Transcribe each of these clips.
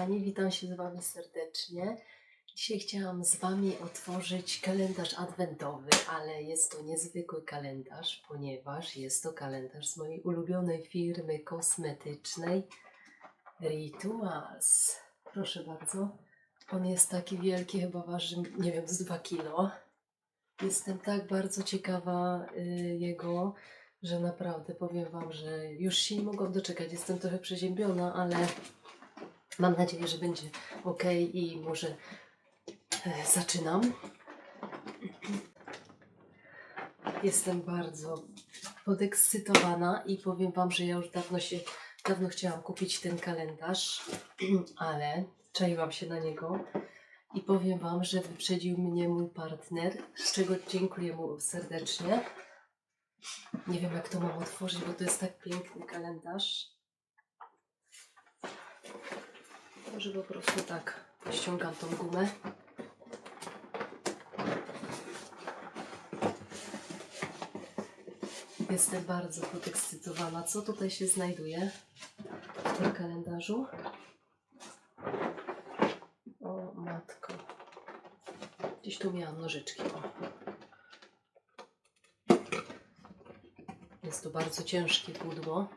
kochani, witam się z Wami serdecznie. Dzisiaj chciałam z Wami otworzyć kalendarz adwentowy, ale jest to niezwykły kalendarz, ponieważ jest to kalendarz z mojej ulubionej firmy kosmetycznej Rituals. Proszę bardzo. On jest taki wielki, chyba waży, nie wiem, z 2 kilo. Jestem tak bardzo ciekawa y, jego, że naprawdę powiem Wam, że już się nie mogłam doczekać. Jestem trochę przeziębiona, ale mam nadzieję, że będzie ok i może e, zaczynam. Jestem bardzo podekscytowana i powiem Wam, że ja już dawno się, dawno chciałam kupić ten kalendarz, ale czaiłam się na niego i powiem Wam, że wyprzedził mnie mój partner, z czego dziękuję mu serdecznie. Nie wiem, jak to mam otworzyć, bo to jest tak piękny kalendarz. Może po prostu tak ściągam tą gumę. Jestem bardzo podekscytowana. Co tutaj się znajduje w tym kalendarzu? O matko. Gdzieś tu miałam nożyczki. O. Jest to bardzo ciężkie pudło.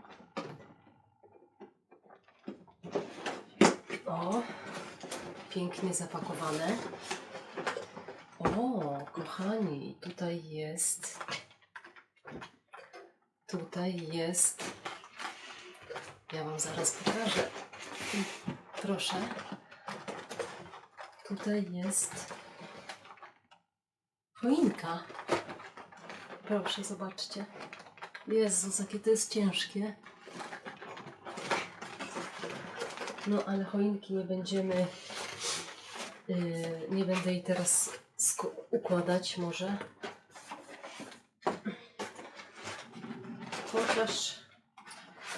O, pięknie zapakowane. O, kochani, tutaj jest. Tutaj jest. Ja Wam zaraz pokażę. Proszę. Tutaj jest choinka. Proszę, zobaczcie. Jezus, jakie to jest ciężkie. No, ale choinki nie będziemy. Yy, nie będę jej teraz układać, może. Chociaż.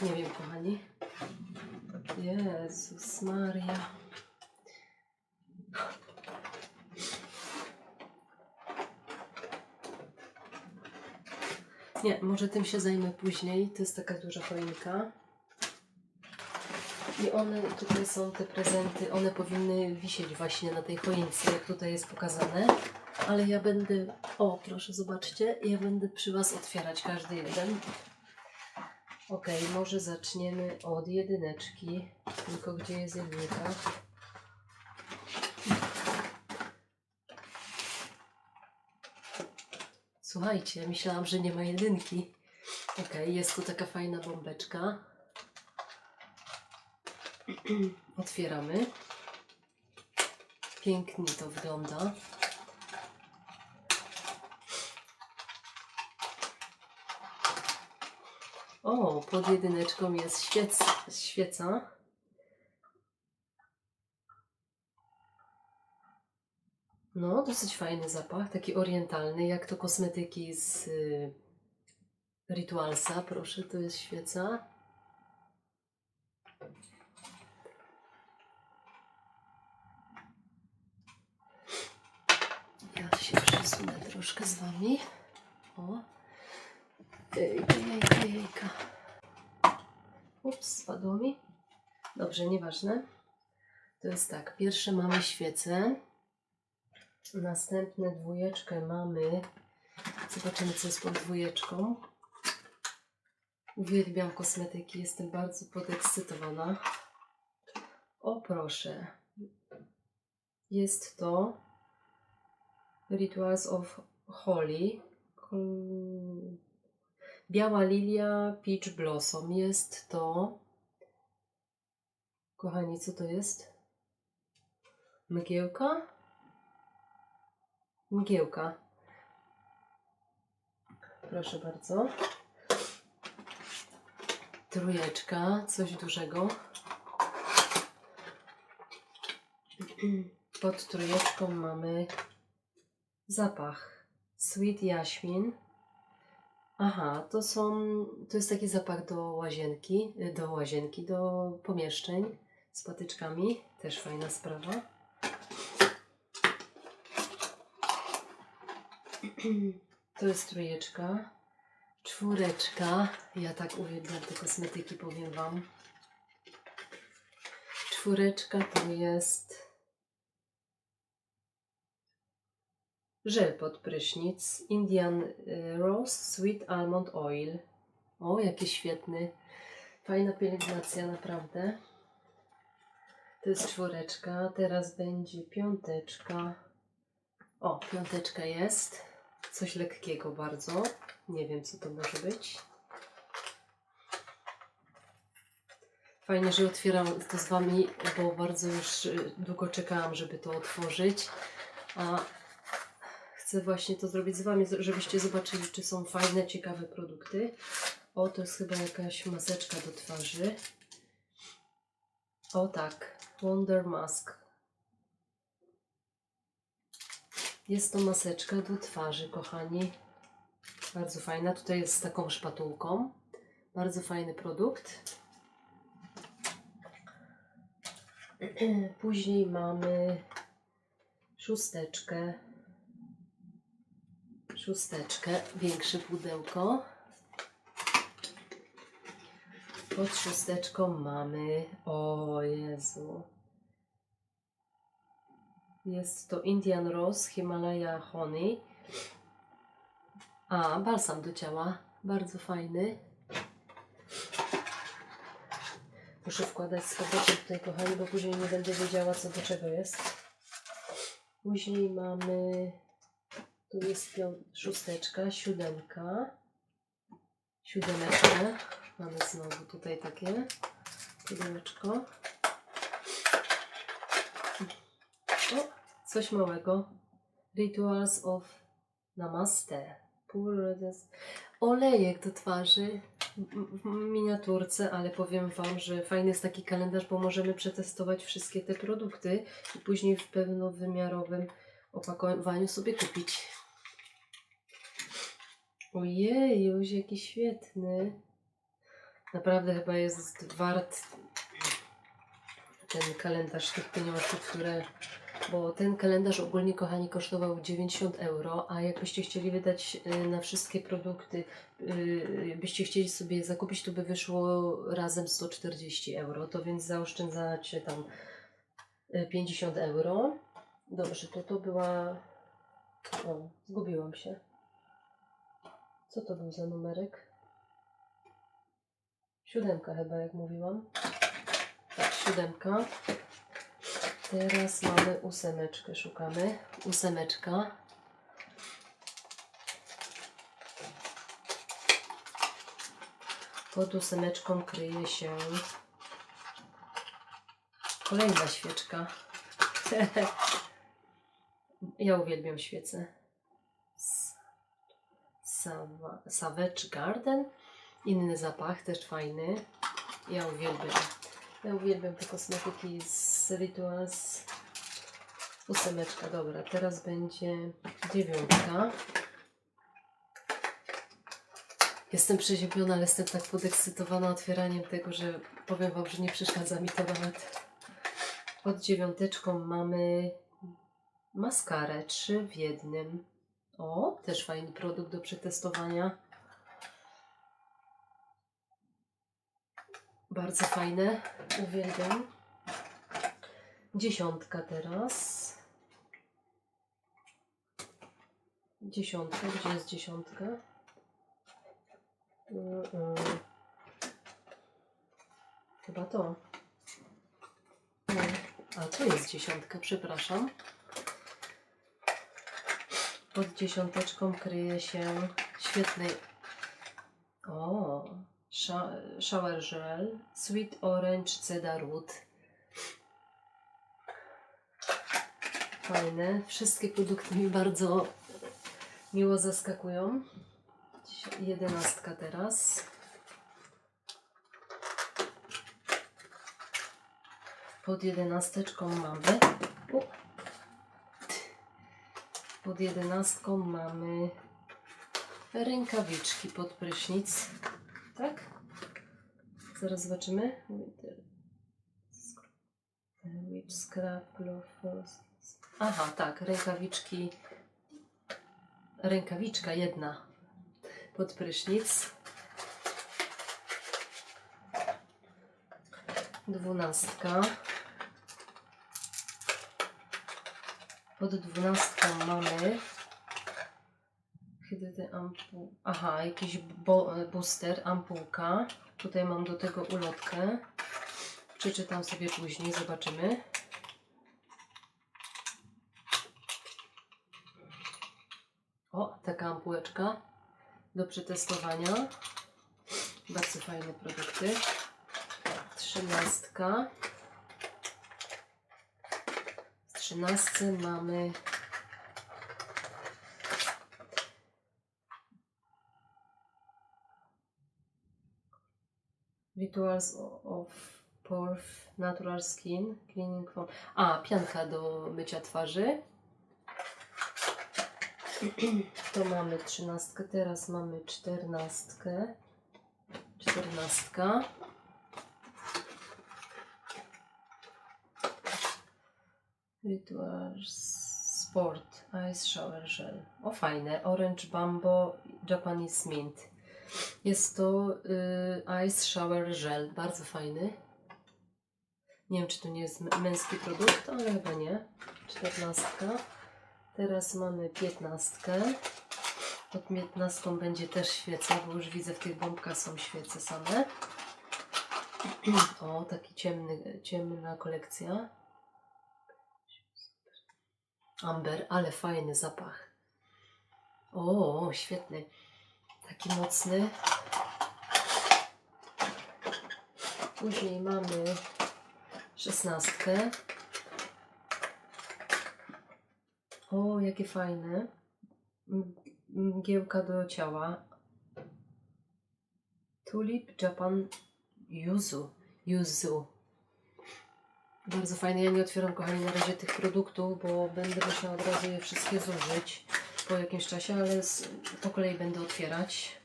Nie wiem, kochani. Jezus Maria. Nie, może tym się zajmę później. To jest taka duża choinka. I one, tutaj są te prezenty, one powinny wisieć właśnie na tej choince, jak tutaj jest pokazane. Ale ja będę, o proszę zobaczcie, ja będę przy Was otwierać każdy jeden. Ok, może zaczniemy od jedyneczki. Tylko gdzie jest jedynka? Słuchajcie, myślałam, że nie ma jedynki. Ok, jest tu taka fajna bombeczka. Otwieramy. Pięknie to wygląda. O, pod jedyneczką jest świec, świeca. No, dosyć fajny zapach, taki orientalny, jak to kosmetyki z y, Ritualsa. Proszę, to jest świeca. Ja się przesunę troszkę z Wami. O. Jejka, jejka. Ups, spadło mi. Dobrze, nieważne. To jest tak, pierwsze mamy świecę. Następne dwójeczkę mamy. Zobaczymy, co jest pod dwójeczką. Uwielbiam kosmetyki, jestem bardzo podekscytowana. O proszę. Jest to Rituals of. Kol- Biała lilia Peach Blossom. Jest to. Kochani, co to jest? Mgiełka? Mgiełka. Proszę bardzo. Trójeczka, coś dużego. Pod trójeczką mamy zapach Sweet Jaśmin. Aha, to są, to jest taki zapach do łazienki, do łazienki, do pomieszczeń z patyczkami. Też fajna sprawa. To jest trójeczka. Czwóreczka. Ja tak uwielbiam te kosmetyki, powiem Wam. Czwóreczka to jest żel pod prysznic Indian y, Rose Sweet Almond Oil. O, jaki świetny. Fajna pielęgnacja, naprawdę. To jest czwóreczka. Teraz będzie piąteczka. O, piąteczka jest. Coś lekkiego bardzo. Nie wiem, co to może być. Fajnie, że otwieram to z Wami, bo bardzo już y, długo czekałam, żeby to otworzyć. A chcę właśnie to zrobić z Wami, żebyście zobaczyli, czy są fajne, ciekawe produkty. O, to jest chyba jakaś maseczka do twarzy. O tak, Wonder Mask. Jest to maseczka do twarzy, kochani. Bardzo fajna. Tutaj jest z taką szpatułką. Bardzo fajny produkt. Później mamy szósteczkę. Szósteczkę, większe pudełko. Pod szósteczką mamy, o Jezu, jest to Indian Rose Himalaya Honey. A, balsam do ciała, bardzo fajny. Muszę wkładać z tutaj, kochani, bo później nie będę wiedziała, co do czego jest. Później mamy, tu jest szósteczka, siódemka, siódemeczkę. Mamy znowu tutaj takie pudełeczko. O, coś małego. Rituals of Namaste. Pure des- Olejek do twarzy w miniaturce, ale powiem Wam, że fajny jest taki kalendarz, bo możemy przetestować wszystkie te produkty i później w pełnowymiarowym opakowaniu sobie kupić. Ojej, już jaki świetny. Naprawdę chyba jest wart ten kalendarz tych pieniążków, które. Bo ten kalendarz ogólnie, kochani, kosztował 90 euro, a jakbyście chcieli wydać y, na wszystkie produkty, y, byście chcieli sobie zakupić, to by wyszło razem 140 euro. To więc zaoszczędzacie tam y, 50 euro. Dobrze, to to była. O, zgubiłam się. Co to był za numerek? Siódemka chyba, jak mówiłam. Tak, siódemka. Teraz mamy ósemeczkę, szukamy. Ósemeczka. Pod ósemeczką kryje się kolejna świeczka. ja uwielbiam świece. Savage Garden. Inny zapach, też fajny. Ja uwielbiam. Ja uwielbiam te kosmetyki z Rituals. Ósemeczka, dobra. Teraz będzie dziewiątka. Jestem przeziębiona, ale jestem tak podekscytowana otwieraniem tego, że powiem Wam, że nie przeszkadza mi to nawet. Pod dziewiąteczką mamy maskarę, trzy w jednym. O, też fajny produkt do przetestowania. Bardzo fajne. Uwielbiam. Dziesiątka teraz. Dziesiątka. Gdzie jest dziesiątka? Chyba to. Nie. A, to jest dziesiątka, przepraszam. Pod dziesiąteczką kryje się świetny. O, shower gel, sweet orange cedar wood. Fajne. Wszystkie produkty mi bardzo miło zaskakują. Jedenastka teraz. Pod jedenasteczką mamy. U. Pod jedenastką mamy rękawiczki pod prysznic. Tak? Zaraz zobaczymy. Which scrap Aha, tak, rękawiczki. Rękawiczka jedna pod prysznic. Dwunastka. Pod dwunastką mamy kiedy te ampu... Aha, jakiś bo, booster, ampułka. Tutaj mam do tego ulotkę. Przeczytam sobie później, zobaczymy. O, taka ampułeczka do przetestowania. Bardzo fajne produkty. Trzynastka. Trzynastce mamy Rituals of Porth Natural Skin Cleaning Foam. A, pianka do mycia twarzy. To mamy trzynastkę, teraz mamy czternastkę. Czternastka. Rituals Sport Ice Shower Gel. O fajne, Orange Bambo Japanese Mint. Jest to y, Ice Shower Gel, bardzo fajny. Nie wiem, czy to nie jest męski produkt, ale chyba nie. Czternastka. Teraz mamy piętnastkę. Pod piętnastką będzie też świeca, bo już widzę w tych bombkach są świece same. O, taki ciemny, ciemna kolekcja. Amber, ale fajny zapach. O, świetny. Taki mocny. Później mamy szesnastkę. O, jakie fajne. Mgiełka do ciała. Tulip Japan Yuzu. Yuzu. Bardzo fajne. Ja nie otwieram, kochani, na razie tych produktów, bo będę musiała od razu je wszystkie zużyć po jakimś czasie, ale po kolei będę otwierać.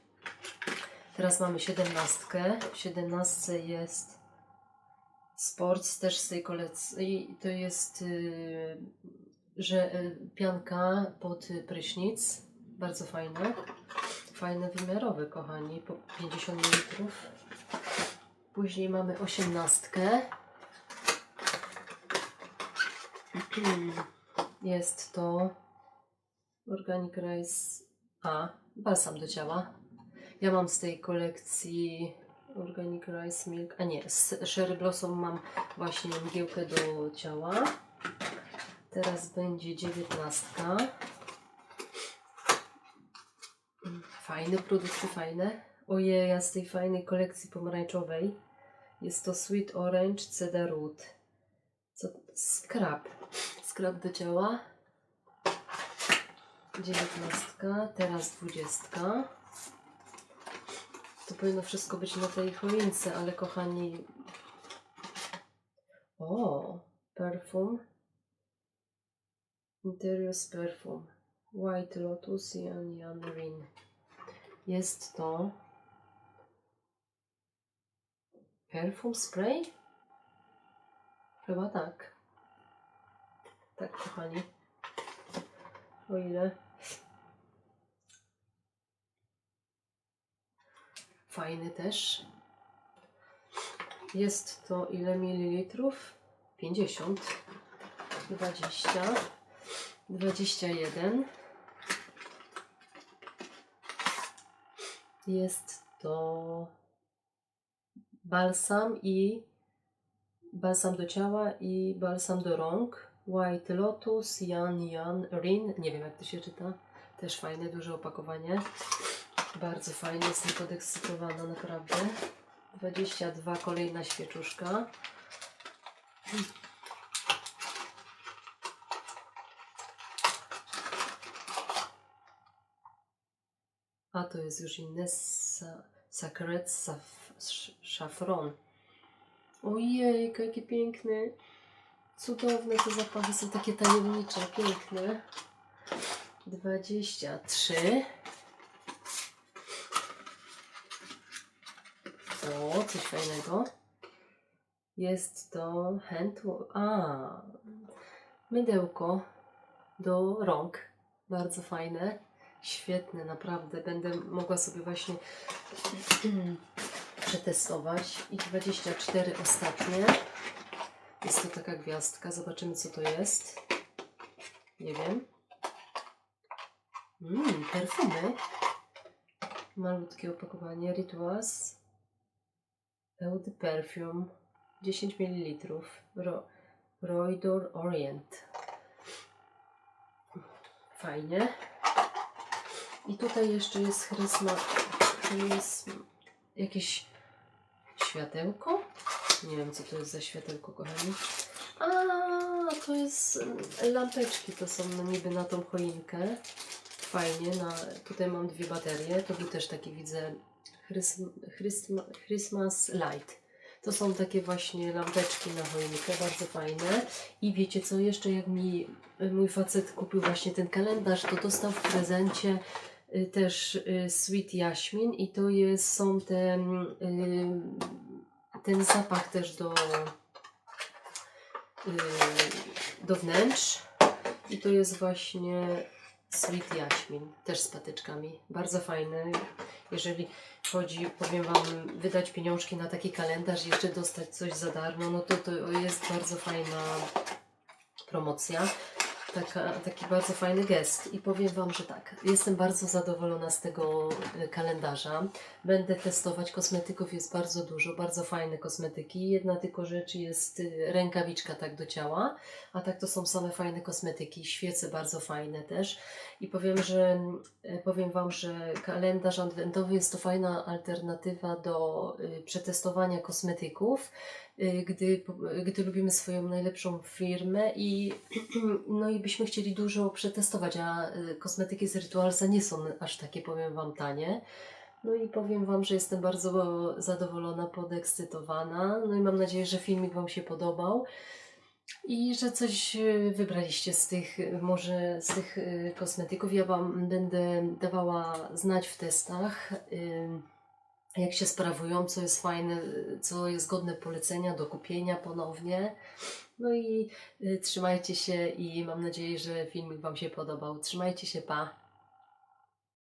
Teraz mamy siedemnastkę. W siedemnastce jest Sports, też z tej kolekcji. To jest y, że y, pianka pod prysznic. Bardzo fajne. Fajne wymiarowe, kochani. Po 50 ml. Później mamy osiemnastkę. Jest to Organic Rice A. Balsam do ciała. Ja mam z tej kolekcji Organic Rice Milk. A nie, z Sherry Blossom mam właśnie mgiełkę do ciała. Teraz będzie dziewiętnastka. Fajne produkty, fajne. Ojej, ja z tej fajnej kolekcji pomarańczowej. Jest to Sweet Orange Cedar Root. Co? Scrap. Scrap do ciała. Dziewiętnastka, teraz dwudziestka. To powinno wszystko być na tej choince, ale kochani... O, perfum. Interiors Perfume. White Lotus Yan Rin. Jest to perfum spray? Chyba tak. Tak, kochani. O ile? Fajny też. Jest to ile mililitrów? 50, 20, 21. Jest to balsam i balsam do ciała i balsam do rąk. White Lotus, Yan Yan Rin. Nie wiem jak to się czyta. Też fajne, duże opakowanie. Bardzo fajnie, jestem podekscytowana naprawdę. 22, kolejna świeczuszka. A to jest już inne. Sa Sacred saf Szafron. Ojej, jakie piękne. Cudowne te zapachy są takie tajemnicze, piękne. 23. O, coś fajnego. Jest to hand... A, mydełko do rąk. Bardzo fajne. Świetne, naprawdę. Będę mogła sobie właśnie przetestować. I 24 ostatnie. Jest to taka gwiazdka. Zobaczymy, co to jest. Nie wiem. Mmm, perfumy. Malutkie opakowanie. Rituals. Eau de Perfume. 10 ml. Ro Roydor Orient. Fajnie. I tutaj jeszcze jest chrysma. To jest jakieś światełko. Nie wiem, co to jest za światełko, kochani. A, to jest mm, lampeczki, to są no, niby na tą choinkę. Fajnie, na, tutaj mam dwie baterie. To był też taki, widzę, Christmas Light. To są takie właśnie lampeczki na choinkę, bardzo fajne. I wiecie co, jeszcze jak mi y, mój facet kupił właśnie ten kalendarz, to dostał w prezencie y, też y, Sweet Jaśmin i to jest, są te, y, ten zapach też do, y, do wnętrz i to jest właśnie Sweet Jaśmin, też z patyczkami, bardzo fajny. Jeżeli chodzi, powiem Wam, wydać pieniążki na taki kalendarz jeszcze dostać coś za darmo, no to to jest bardzo fajna promocja. Taka, taki bardzo fajny gest i powiem Wam, że tak, jestem bardzo zadowolona z tego e, kalendarza. Będę testować kosmetyków, jest bardzo dużo, bardzo fajne kosmetyki. Jedna tylko rzecz jest y, rękawiczka tak do ciała, a tak to są same fajne kosmetyki, świece bardzo fajne też. I powiem, że e, powiem Wam, że kalendarz adwentowy jest to fajna alternatywa do przetestowania kosmetyków, gdy, gdy lubimy swoją najlepszą firmę i no i byśmy chcieli dużo przetestować, a y, kosmetyki z Ritualsa nie są aż takie, powiem Wam, tanie. No i powiem Wam, że jestem bardzo zadowolona, podekscytowana. No i mam nadzieję, że filmik Wam się podobał i że coś y, wybraliście z tych, y, może z tych y, kosmetyków. Ja Wam będę dawała znać w testach, jak się sprawują, co jest fajne, co jest godne polecenia do kupienia ponownie. No i y, trzymajcie się i mam nadzieję, że filmik Wam się podobał. Trzymajcie się, pa!